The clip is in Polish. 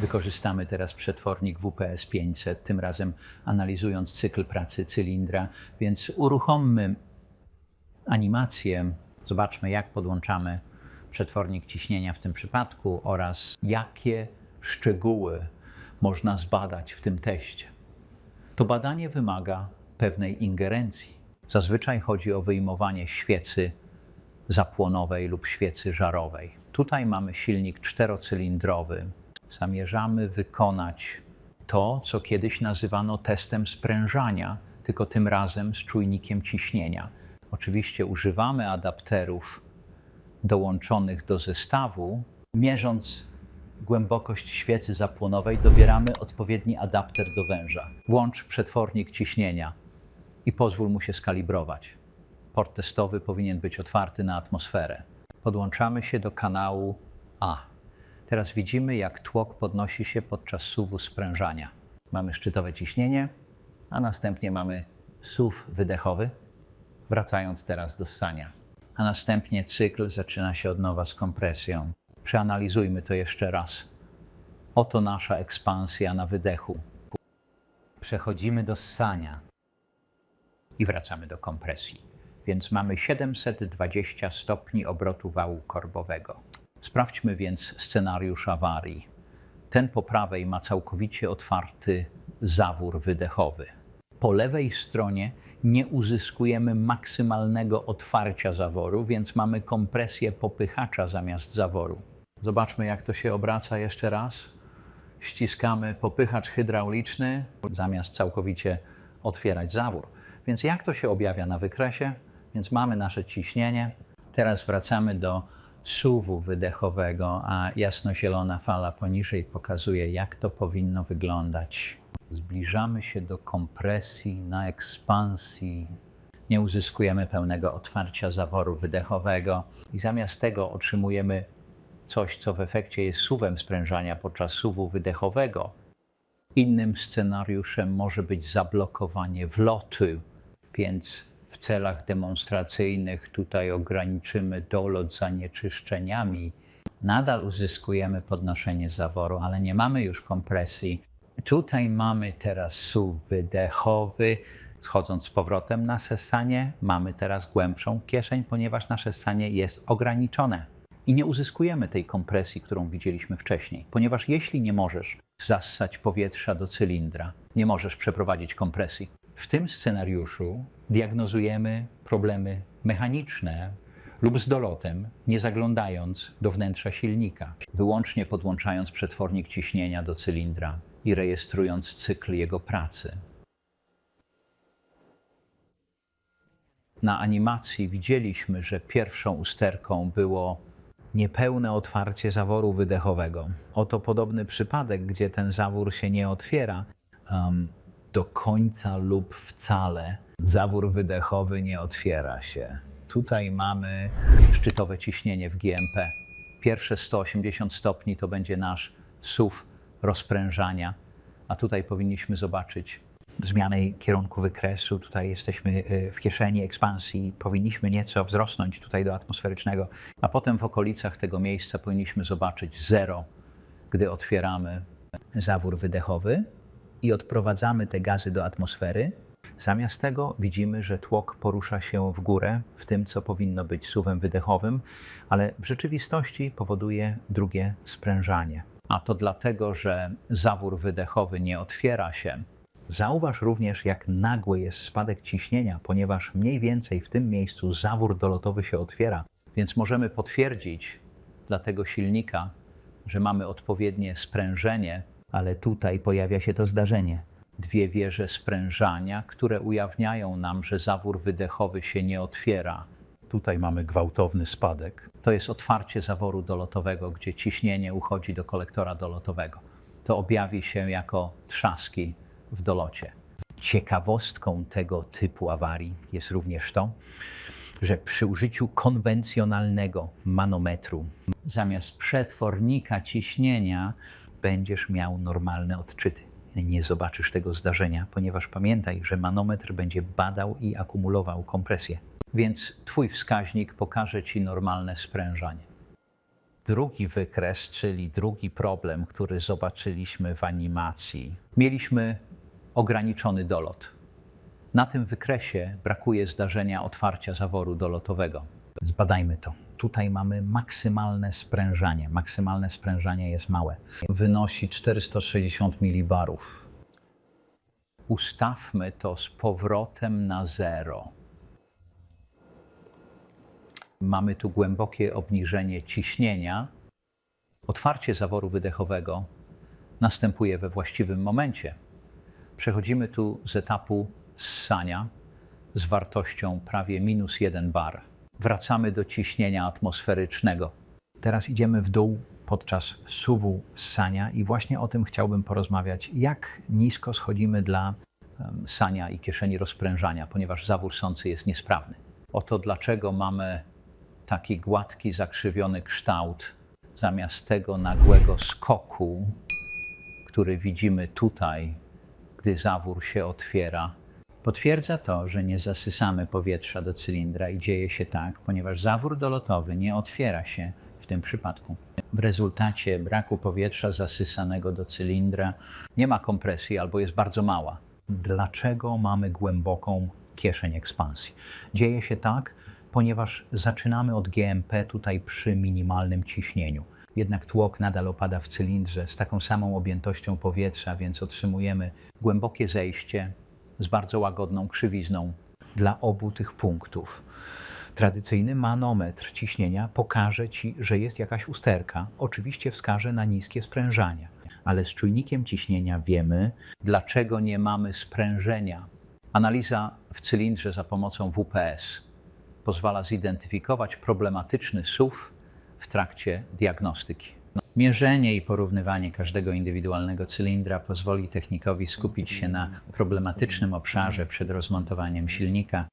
Wykorzystamy teraz przetwornik WPS 500, tym razem analizując cykl pracy cylindra, więc uruchommy animację. Zobaczmy, jak podłączamy przetwornik ciśnienia w tym przypadku oraz jakie szczegóły można zbadać w tym teście. To badanie wymaga pewnej ingerencji. Zazwyczaj chodzi o wyjmowanie świecy zapłonowej lub świecy żarowej. Tutaj mamy silnik czterocylindrowy. Zamierzamy wykonać to, co kiedyś nazywano testem sprężania, tylko tym razem z czujnikiem ciśnienia. Oczywiście używamy adapterów dołączonych do zestawu. Mierząc głębokość świecy zapłonowej, dobieramy odpowiedni adapter do węża. Włącz przetwornik ciśnienia i pozwól mu się skalibrować. Port testowy powinien być otwarty na atmosferę. Podłączamy się do kanału A. Teraz widzimy, jak tłok podnosi się podczas suwu sprężania. Mamy szczytowe ciśnienie, a następnie mamy suw wydechowy, wracając teraz do ssania. A następnie cykl zaczyna się od nowa z kompresją. Przeanalizujmy to jeszcze raz. Oto nasza ekspansja na wydechu. Przechodzimy do ssania i wracamy do kompresji. Więc mamy 720 stopni obrotu wału korbowego. Sprawdźmy więc scenariusz awarii. Ten po prawej ma całkowicie otwarty zawór wydechowy. Po lewej stronie nie uzyskujemy maksymalnego otwarcia zaworu, więc mamy kompresję popychacza zamiast zaworu. Zobaczmy, jak to się obraca jeszcze raz. Ściskamy popychacz hydrauliczny zamiast całkowicie otwierać zawór. Więc jak to się objawia na wykresie? Więc mamy nasze ciśnienie. Teraz wracamy do suwu wydechowego, a jasnozielona fala poniżej pokazuje, jak to powinno wyglądać. Zbliżamy się do kompresji na ekspansji. Nie uzyskujemy pełnego otwarcia zaworu wydechowego i zamiast tego otrzymujemy coś, co w efekcie jest suwem sprężania podczas suwu wydechowego. Innym scenariuszem może być zablokowanie wlotu, więc w celach demonstracyjnych tutaj ograniczymy dolot zanieczyszczeniami. Nadal uzyskujemy podnoszenie zaworu, ale nie mamy już kompresji. Tutaj mamy teraz suw wydechowy. Schodząc z powrotem na sesanie, mamy teraz głębszą kieszeń, ponieważ nasze sesanie jest ograniczone. I nie uzyskujemy tej kompresji, którą widzieliśmy wcześniej, ponieważ jeśli nie możesz zassać powietrza do cylindra, nie możesz przeprowadzić kompresji. W tym scenariuszu diagnozujemy problemy mechaniczne lub z dolotem, nie zaglądając do wnętrza silnika, wyłącznie podłączając przetwornik ciśnienia do cylindra i rejestrując cykl jego pracy. Na animacji widzieliśmy, że pierwszą usterką było niepełne otwarcie zaworu wydechowego. Oto podobny przypadek, gdzie ten zawór się nie otwiera um, do końca lub wcale. Zawór wydechowy nie otwiera się. Tutaj mamy szczytowe ciśnienie w GMP. Pierwsze 180 stopni to będzie nasz SUV rozprężania, a tutaj powinniśmy zobaczyć zmianę kierunku wykresu. Tutaj jesteśmy y, w kieszeni ekspansji. Powinniśmy nieco wzrosnąć tutaj do atmosferycznego, a potem w okolicach tego miejsca powinniśmy zobaczyć zero, gdy otwieramy zawór wydechowy i odprowadzamy te gazy do atmosfery. Zamiast tego widzimy, że tłok porusza się w górę w tym, co powinno być suwem wydechowym, ale w rzeczywistości powoduje drugie sprężanie. A to dlatego, że zawór wydechowy nie otwiera się, Zauważ również, jak nagły jest spadek ciśnienia, ponieważ mniej więcej w tym miejscu zawór dolotowy się otwiera, więc możemy potwierdzić dla tego silnika, że mamy odpowiednie sprężenie, ale tutaj pojawia się to zdarzenie. Dwie wieże sprężania, które ujawniają nam, że zawór wydechowy się nie otwiera. Tutaj mamy gwałtowny spadek. To jest otwarcie zaworu dolotowego, gdzie ciśnienie uchodzi do kolektora dolotowego. To objawi się jako trzaski w dolocie. Ciekawostką tego typu awarii jest również to, że przy użyciu konwencjonalnego manometru zamiast przetwornika ciśnienia będziesz miał normalne odczyty. Nie zobaczysz tego zdarzenia, ponieważ pamiętaj, że manometr będzie badał i akumulował kompresję. Więc Twój wskaźnik pokaże Ci normalne sprężanie. drugi wykres, czyli drugi problem, który zobaczyliśmy w animacji. Mieliśmy ograniczony dolot. Na tym wykresie brakuje zdarzenia otwarcia zaworu dolotowego. Zbadajmy to. Tutaj mamy maksymalne sprężanie. Maksymalne sprężanie jest małe. Wynosi 460 milibarów. Ustawmy to z powrotem na zero. Mamy tu głębokie obniżenie ciśnienia. Otwarcie zaworu wydechowego następuje we właściwym momencie. Przechodzimy tu z etapu ssania z wartością prawie minus 1 bar. Wracamy do ciśnienia atmosferycznego. Teraz idziemy w dół podczas suwu ssania i właśnie o tym chciałbym porozmawiać. Jak nisko schodzimy dla sania i kieszeni rozprężania, ponieważ zawór sący jest niesprawny. Oto dlaczego mamy taki gładki, zakrzywiony kształt zamiast tego nagłego skoku, który widzimy tutaj, gdy zawór się otwiera. Potwierdza to, że nie zasysamy powietrza do cylindra i dzieje się tak, ponieważ zawór dolotowy nie otwiera się w tym przypadku. W rezultacie braku powietrza zasysanego do cylindra nie ma kompresji albo jest bardzo mała. dlaczego mamy głęboką kieszeń ekspansji. Dzieje się tak, ponieważ zaczynamy od GMP tutaj przy minimalnym ciśnieniu. Jednak tłok nadal opada w cylindrze z taką samą objętością powietrza, więc otrzymujemy Głębokie zejście z bardzo łagodną krzywizną. dla obu tych punktów. Tradycyjny manometr ciśnienia pokaże Ci, że jest jakaś usterka. Oczywiście wskaże na niskie sprężanie, ale z czujnikiem ciśnienia wiemy, Dlaczego nie mamy sprężenia? Analiza w cylindrze za pomocą WPS pozwala zidentyfikować problematyczny SUV w trakcie diagnostyki. Mierzenie i porównywanie każdego indywidualnego cylindra pozwoli technikowi skupić się na problematycznym obszarze przed rozmontowaniem silnika.